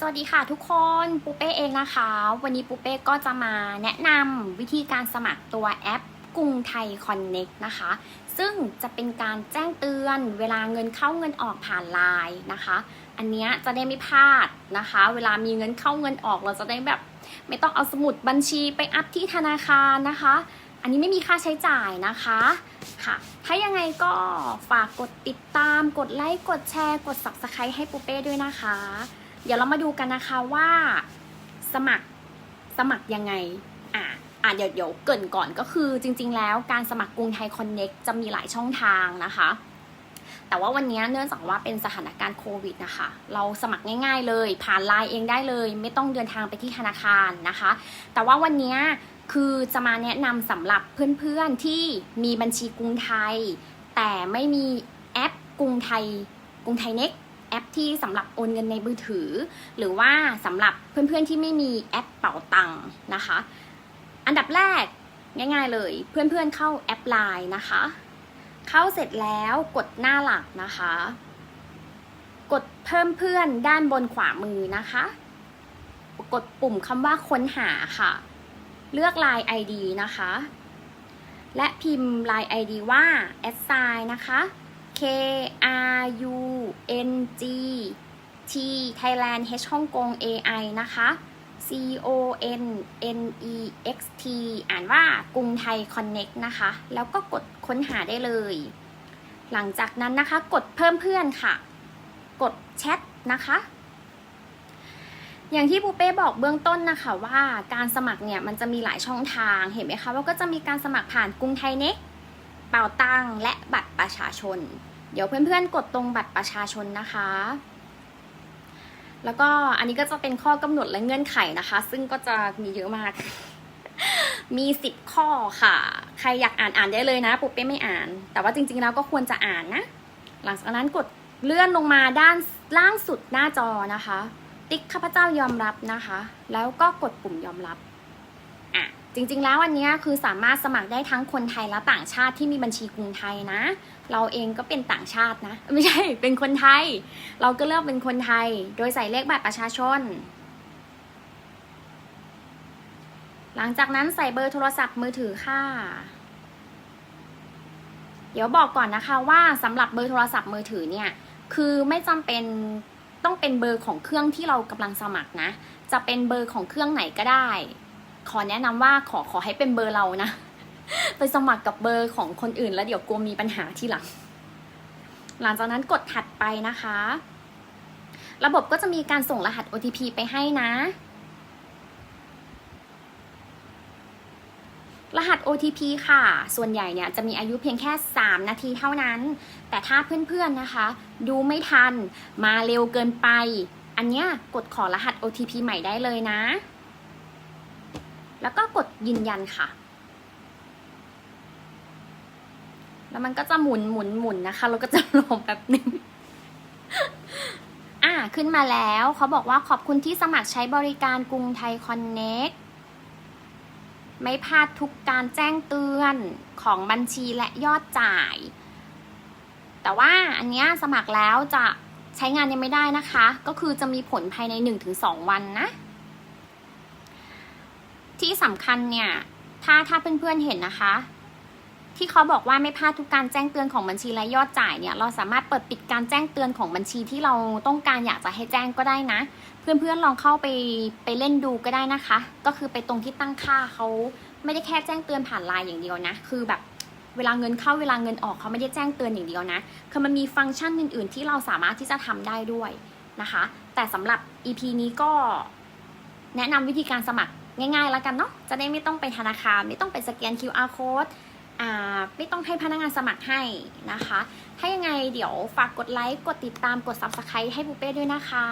สวัสดีค่ะทุกคนปูเป้เองนะคะ วันนี้ปูเป้ก็จะมาแนะนำวิธีการสมัครตัวแอปกรุงไทยคอนเน็กนะคะ ซึ่งจะเป็นการแจ้งเตือนเวลาเงินเข้าเงินออกผ่านไลน์นะคะ อันนี้จะได้ไม่พลาดนะคะ เวลามีเงินเข้าเงินออกเราจะได้แบบ ไม่ต้องเอาสมุดบัญชีไปอัพที่ธนาคารนะคะ อันนี้ไม่มีค่าใช้จ่ายนะคะค่ะ ถ้ายังไงก็ฝากกดติดตาม กดไลค์ กดแชร์ กด subscribe ให้ปูเป้ด้วยนะคะ เดี๋ยวเรามาดูกันนะคะว่าสมัครสมัครยังไง อะอะเดี๋ยวเดี๋ยวเกินก่อนก็คือจริง ๆ แล้วการสมัครกรุงไทยคอนเน็กจะมีหลายช่องทางนะคะ แต่ว่าวันนี้เนื่องจากว่าเป็นสถานการณ์โควิดนะคะ เราสมัครง่าย ๆ เลย ผ่านไลน์เองได้เลย ไม่ต้องเดินทางไปที่ธนาคารนะคะ แต่ว่าวันนี้คือจะมาแนะนำสำหรับเพื่อนๆที่มีบัญชีกรุงไทย แต่ไม่มีแอปกรุงไทยกรุงไทยเน็ก แอปที่สำหรับโอนเงินในมือถือ หรือว่าสำหรับเพื่อนๆที่ไม่มีแอปเป๋าตังค์นะคะ อันดับแรกง่ายๆเลย เพื่อนๆเข้าแอปไลน์นะคะ เข้าเสร็จแล้วกดหน้าหลักนะคะ กดเพิ่มเพื่อนด้านบนขวามือนะคะ กดปุ่มคำว่าค้นหาค่ะ เลือก Line ID นะคะ และพิมพ์ Line ID ว่า assign นะคะ K R U N G T Thailand H ฮ่องกง A I นะคะ C O N N E X T อ่านว่ากรุงไทย Connect นะคะ แล้วก็กดค้นหาได้เลย หลังจากนั้นนะคะกดเพิ่มเพื่อนค่ะ กดแชทนะคะอย่างที่ปูเป้บอกเบื้องต้นนะคะว่าการสมัครเนี่ยมันจะมีหลายช่องทางเห็นไหมคะว่าก็จะมีการสมัครผ่านกรุงไทยเน็กเป่าตังและบัตรประชาชน เดี๋ยวเพื่อนๆ กดตรงบัตรประชาชนนะคะ แล้วก็อันนี้ก็จะเป็นข้อกำหนดและเงื่อนไขนะคะ ซึ่งก็จะมีเยอะมาก มีสิบข้อค่ะ ใครอยากอ่านอ่านได้เลยนะ ปุ๊บเป้ไม่อ่าน แต่ว่าจริงๆแล้วก็ควรจะอ่านนะ หลังจากนั้นกดเลื่อนลงมาด้านล่างสุดหน้าจอนะคะ ติ๊กข้าพเจ้ายอมรับนะคะ แล้วก็กดปุ่มยอมรับ จริงๆ แล้ววันนี้คือสามารถสมัครได้ทั้งคนไทยและต่างชาติที่มีบัญชีกรุงไทยนะ เราเองก็เป็นต่างชาตินะ ไม่ใช่ เป็นคนไทย เราก็เลือกเป็นคนไทย โดยใส่เลขบัตรประชาชน หลังจากนั้นใส่เบอร์โทรศัพท์มือถือค่ะ เดี๋ยวบอกก่อนนะคะว่าสำหรับเบอร์โทรศัพท์มือถือเนี่ย คือไม่จำเป็นต้องเป็นเบอร์ของเครื่องที่เรากำลังสมัครนะ จะเป็นเบอร์ของเครื่องไหนก็ได้ ขอแนะนำว่าขอขอให้เป็นเบอร์เรานะ ไปสมัครกับเบอร์ของคนอื่น แล้วเดี๋ยวกลัวมีปัญหาทีหลัง หลังจากนั้นกดถัดไปนะคะ ระบบก็จะมีการส่งรหัส OTP ไปให้นะ รหัส OTP ค่ะ ส่วนใหญ่เนี่ยจะมีอายุเพียงแค่ 3 นาทีเท่านั้น แต่ถ้าเพื่อนๆนะคะ ดูไม่ทันมาเร็วเกินไป อันเนี้ยกดขอรหัส OTP ใหม่ได้เลยนะ แล้วก็กดยืนยันค่ะ แล้วมันก็จะหมุนหมุนหมุนนะคะแล้วก็จะรอแบบนึงอ่าขึ้นมาแล้วเขาบอกว่าขอบคุณที่สมัครใช้บริการกรุงไทยคอนเน็กไม่พลาดทุกการแจ้งเตือนของบัญชีและยอดจ่าย แต่ว่าอันเนี้ยสมัครแล้วจะใช้งานยังไม่ได้นะคะ ก็คือจะมีผลภายใน 1-2 วันนะ ที่สำคัญเนี่ย ถ้าถ้าเพื่อนๆเห็นนะคะ ที่เขาบอกว่าไม่พลาดทุกการแจ้งเตือนของบัญชีและยอดจ่ายเนี่ย เราสามารถเปิดปิดการแจ้งเตือนของบัญชีที่เราต้องการอยากจะให้แจ้งก็ได้นะ เพื่อนๆลองเข้าไปไปเล่นดูก็ได้นะคะ ก็คือไปตรงที่ตั้งค่าเขาไม่ได้แค่แจ้งเตือนผ่านไลน์อย่างเดียวนะ คือแบบเวลาเงินเข้าเวลาเงินออกเขาไม่ได้แจ้งเตือนอย่างเดียวนะ คือมันมีฟังก์ชันอื่น ๆ ที่เราสามารถที่จะทำได้ด้วยนะคะ แต่สำหรับ EP นี้ก็แนะนำวิธีการสมัคร ง่ายๆแล้วกันเนาะจะได้ไม่ต้องไปธนาคารไม่ต้องไปสแกน QR code อ่าไม่ต้องให้พนักงานสมัครให้นะคะ ถ้ายังไงเดี๋ยวฝากกดไลค์กดติดตามกด Subscribe ให้ปูเป้ด้วยนะคะ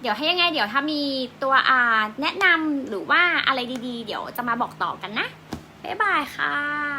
เดี๋ยวให้ยังไงเดี๋ยวถ้ามีตัวอ่าแนะนำหรือว่าอะไรดีๆ เดี๋ยวจะมาบอกต่อกันนะบ๊ายบายค่ะ